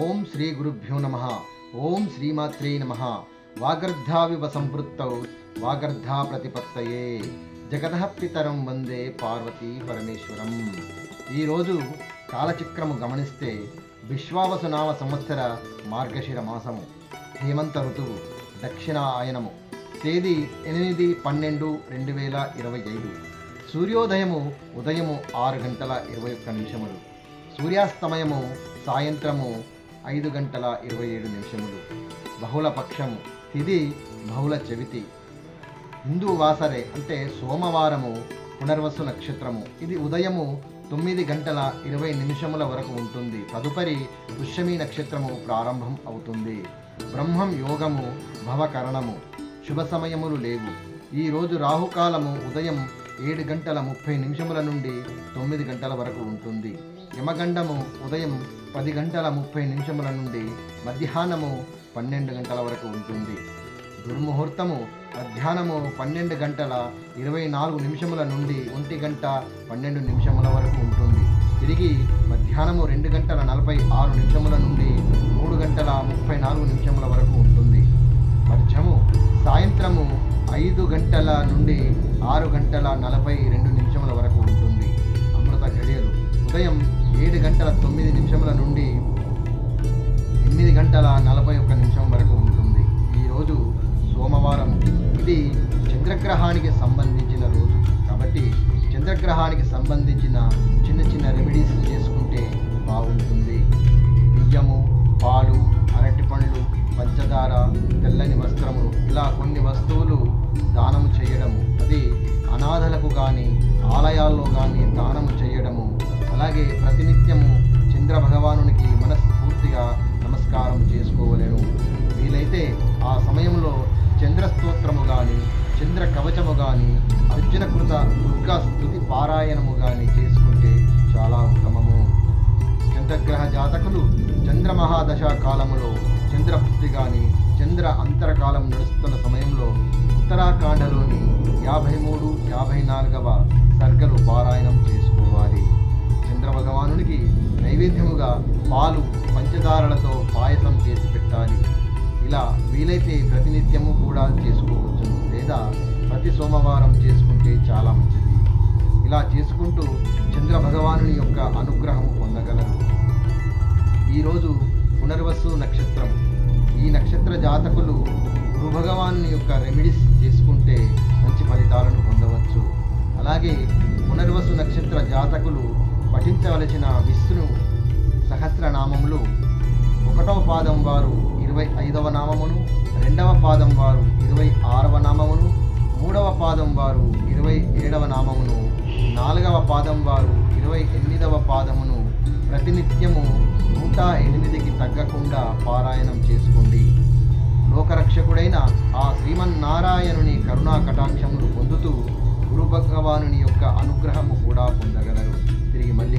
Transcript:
ఓం శ్రీ గురుభ్యో నమ. ఓం శ్రీమాత్రే నమ. వాగర్ధావివ సంపృత్తౌ వాగర్ధా ప్రతిపత్తయే జగతః పితరం వందే పార్వతీ పరమేశ్వరం. ఈరోజు కాలచక్రము గమనిస్తే విశ్వావసునామ సంవత్సర మార్గశిర మాసము హేమంత ఋతువు దక్షిణ ఆయనము తేదీ ఎనిమిది పన్నెండు రెండు వేల ఇరవై ఐదు. సూర్యోదయము ఉదయము ఆరు గంటల ఇరవై ఒక్క నిమిషములు. సూర్యాస్తమయము సాయంత్రము ఐదు గంటల ఇరవై ఏడు నిమిషములు. బహుళ పక్షము తిది బహుళ చవితి. హిందూ వాసరే అంటే సోమవారము పునర్వసు నక్షత్రము. ఇది ఉదయము తొమ్మిది గంటల ఇరవై నిమిషముల వరకు ఉంటుంది. తదుపరి పుష్యమి నక్షత్రము ప్రారంభం అవుతుంది. బ్రహ్మం యోగము భవకరణము. శుభ సమయములు లేవు. ఈరోజు రాహుకాలము ఉదయం ఏడు గంటల ముప్పై నిమిషముల నుండి తొమ్మిది గంటల వరకు ఉంటుంది. యమగండము ఉదయం పది గంటల ముప్పై నిమిషముల నుండి మధ్యాహ్నము పన్నెండు గంటల వరకు ఉంటుంది. దుర్ముహూర్తము మధ్యాహ్నము పన్నెండు గంటల ఇరవై నాలుగు నిమిషముల నుండి ఒంటి గంట పన్నెండు నిమిషముల వరకు ఉంటుంది. తిరిగి మధ్యాహ్నము రెండు గంటల నలభై ఆరు నిమిషముల నుండి మూడు గంటల ముప్పై నాలుగు నిమిషముల వరకు ఉంటుంది. మధ్యము సాయంత్రము ఐదు గంటల నుండి ఆరు గంటల నలభై రెండు నిమిషముల వరకు ఉంటుంది. అమృత గడియలు ఉదయం ఏడు గంటల తొమ్మిది నిమిషముల నుండి ఎనిమిది గంటల నలభై ఒక్క నిమిషం వరకు ఉంటుంది. ఈరోజు సోమవారం. ఇది చంద్రగ్రహానికి సంబంధించిన రోజు. కాబట్టి చంద్రగ్రహానికి సంబంధించిన చిన్న చిన్న రెమెడీస్ చేసుకుంటే బాగుంటుంది. బియ్యము పాలు అరటి పండ్లు పంచదార తెల్లని వస్త్రములు ఇలా కొన్ని వస్తువులు దానము చేయడము. అది అనాథలకు కానీ ఆలయాల్లో కానీ దానము చేయడము అలాగే ప్రతినిత్యము చంద్ర భగవానునికి మనస్ఫూర్తిగా నమస్కారం చేసుకోవలేను. వీలైతే ఆ సమయంలో చంద్రస్తోత్రము కానీ చంద్ర కవచము కానీ అర్జున కృత దుర్గా స్థుతి పారాయణము కానీ చేసుకుంటే చాలా ఉత్తమము. చంద్రగ్రహ జాతకులు చంద్రమహాదశ కాలములో చంద్రపుత్తి కానీ చంద్ర అంతరకాలం నడుస్తున్న సమయంలో ఉత్తరాఖండలోని యాభై మూడు యాభై నాలుగవ సర్గలు పారాయణం చేసుకోవాలి. చంద్ర భగవానునికి నైవేద్యముగా పాలు పంచదారలతో పాయసం చేసి పెట్టాలి. ఇలా వీలైతే ప్రతినిత్యము కూడా చేసుకోవచ్చు లేదా ప్రతి సోమవారం చేసుకుంటే చాలా మంచిది. ఇలా చేసుకుంటూ చంద్ర భగవానుని యొక్క అనుగ్రహం పొందగలరు. ఈరోజు పునర్వసు నక్షత్రం. ఈ నక్షత్ర జాతకులు గురుభగవాను యొక్క రెమెడీస్ చేసుకుంటే మంచి ఫలితాలను పొందవచ్చు. అలాగే పునర్వసు నక్షత్ర జాతకులు పఠించవలసిన విష్ణు సహస్రనామములు ఒకటవ పాదం వారు ఇరవై ఐదవ నామమును రెండవ పాదం వారు ఇరవై ఆరవ నామమును మూడవ పాదం వారు ఇరవై ఏడవ నామమును నాలుగవ పాదం వారు ఇరవై ఎనిమిదవ పాదమును ప్రతినిత్యము నూట ఎనిమిదికి తగ్గకుండా పారాయణం చేసుకోండి. లోకరక్షకుడైన ఆ శ్రీమన్నారాయణుని కరుణా కటాక్షములు పొందుతూ గురు భగవానుని యొక్క అనుగ్రహము కూడా పొందగలరు. తిరిగి మళ్ళీ